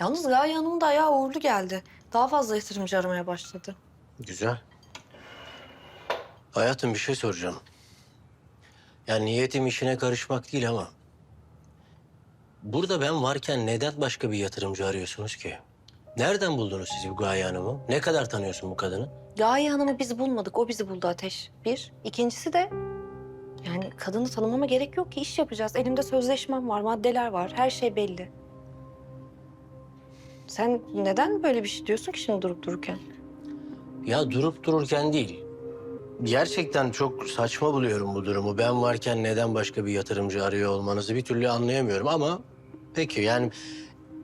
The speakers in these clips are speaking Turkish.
Yalnız Gaye Hanım'ın da ayağı uğurlu geldi. Daha fazla yatırımcı aramaya başladı. Güzel. Hayatım bir şey soracağım. Yani niyetim işine karışmak değil ama... Burada ben varken neden başka bir yatırımcı arıyorsunuz ki? Nereden buldunuz siz bu Gaye Hanım'ı? Ne kadar tanıyorsun bu kadını? Gaye Hanım'ı biz bulmadık, o bizi buldu Ateş. Bir. İkincisi de yani kadını tanımama gerek yok ki iş yapacağız. Elimde sözleşmem var, maddeler var, her şey belli. Sen neden böyle bir şey diyorsun ki şimdi durup dururken? Ya durup dururken değil. Gerçekten çok saçma buluyorum bu durumu. Ben varken neden başka bir yatırımcı arıyor olmanızı bir türlü anlayamıyorum ama... Peki yani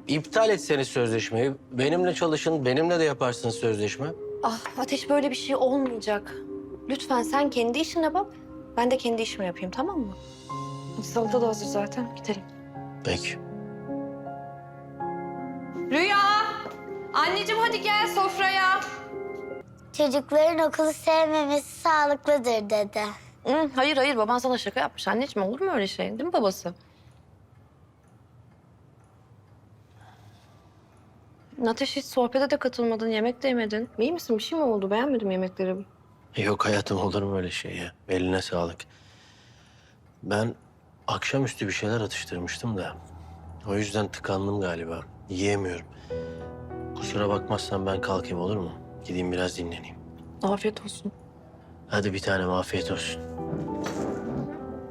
iptal etseniz sözleşmeyi, benimle çalışın, benimle de yaparsınız sözleşme. Ah Ateş böyle bir şey olmayacak. Lütfen sen kendi işine bak. Ben de kendi işimi yapayım tamam mı? Salata da hazır zaten. Gidelim. Peki. Rüya! Anneciğim hadi gel sofraya. Çocukların okulu sevmemesi sağlıklıdır dedi. Hı, hayır hayır baban sana şaka yapmış anneciğim olur mu öyle şey değil mi babası? Ateş hiç sohbete de katılmadın, yemek de yemedin. İyi misin? Bir şey mi oldu? Beğenmedim yemekleri. Yok hayatım olur mu öyle şey ya? Eline sağlık. Ben akşamüstü bir şeyler atıştırmıştım da. O yüzden tıkandım galiba. Yiyemiyorum. Kusura bakmazsan ben kalkayım olur mu? Gideyim biraz dinleneyim. Afiyet olsun. Hadi bir tanem afiyet olsun.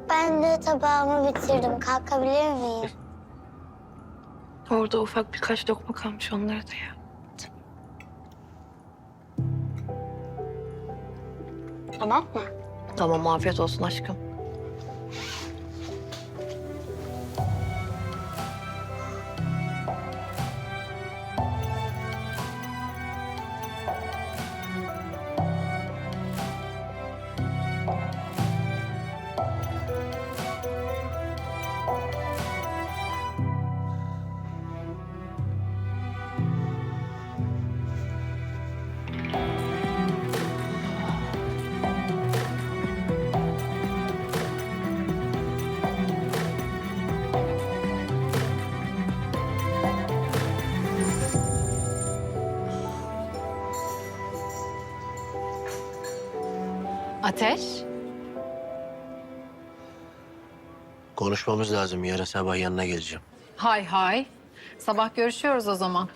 Ben de tabağımı bitirdim. Kalkabilir miyim? Orada ufak birkaç lokma kalmış onları da ya. Tamam mı? Tamam afiyet olsun aşkım. Ateş? Konuşmamız lazım. Yarın sabah yanına geleceğim. Hay hay. Sabah görüşüyoruz o zaman.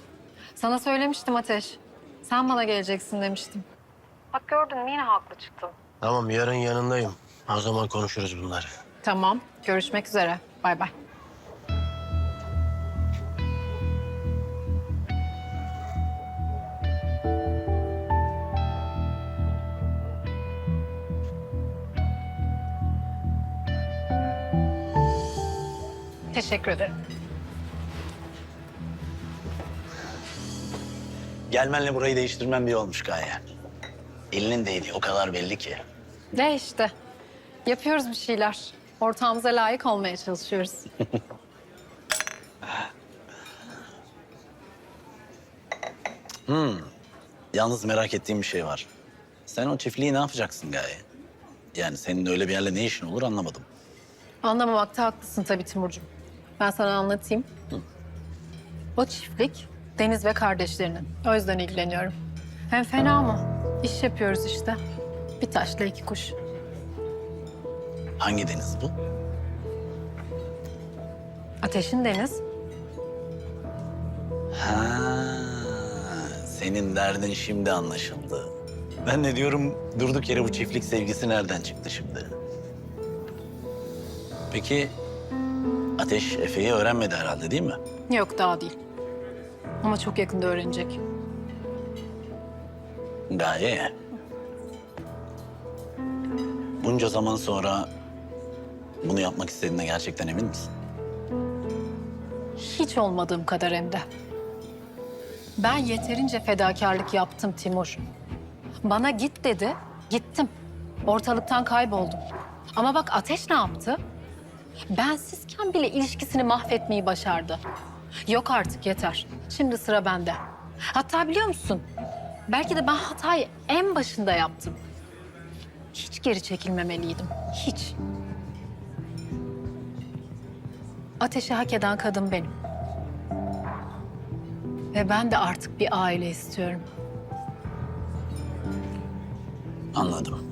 Sana söylemiştim Ateş. Sen bana geleceksin demiştim. Bak gördün mü yine haklı çıktım. Tamam yarın yanındayım. O zaman konuşuruz bunları. Tamam. Görüşmek üzere. Bay bay. Teşekkür ederim. Gelmenle burayı değiştirmem bir olmuş Gaye. Elinin değdiği o kadar belli ki. De işte. Yapıyoruz bir şeyler. Ortağımıza layık olmaya çalışıyoruz. Yalnız merak ettiğim bir şey var. Sen o çiftliği ne yapacaksın Gaye? Yani senin öyle bir yerle ne işin olur anlamadım. Anlamamakta haklısın tabii Timurcuğum. Ben sana anlatayım. O çiftlik Deniz ve kardeşlerinin. O yüzden ilgileniyorum. Hem fena mı? İş yapıyoruz işte. Bir taşla iki kuş. Hangi deniz bu? Ateşin deniz. Ha, senin derdin şimdi anlaşıldı. Ben de diyorum durduk yere bu çiftlik sevgisi nereden çıktı şimdi? Peki Ateş Efe'yi öğrenmedi herhalde değil mi? Yok daha değil. Ama çok yakında öğrenecek. Gaye. Bunca zaman sonra bunu yapmak istediğine gerçekten emin misin? Hiç olmadığım kadar hem de. Ben yeterince fedakarlık yaptım Timur. Bana git dedi, gittim. Ortalıktan kayboldum. Ama bak Ateş ne yaptı? Bensizken bile ilişkisini mahvetmeyi başardı. Yok artık yeter. Şimdi sıra bende. Hatta biliyor musun? Belki de ben hatayı en başında yaptım. Hiç geri çekilmemeliydim. Hiç. Ateşi hak eden kadın benim. Ve ben de artık bir aile istiyorum. Anladım.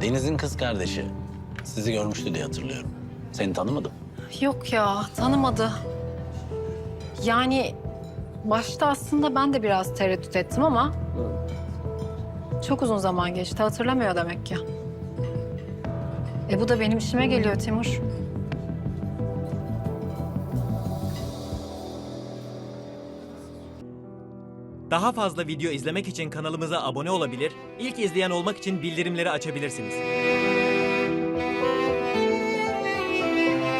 Deniz'in kız kardeşi sizi görmüştü diye hatırlıyorum. Seni tanımadım. Yok ya, tanımadı. Yani başta aslında ben de biraz tereddüt ettim ama... Çok uzun zaman geçti, hatırlamıyor demek ki. E bu da benim işime geliyor Timur. Daha fazla video izlemek için kanalımıza abone olabilir, ilk izleyen olmak için bildirimleri açabilirsiniz.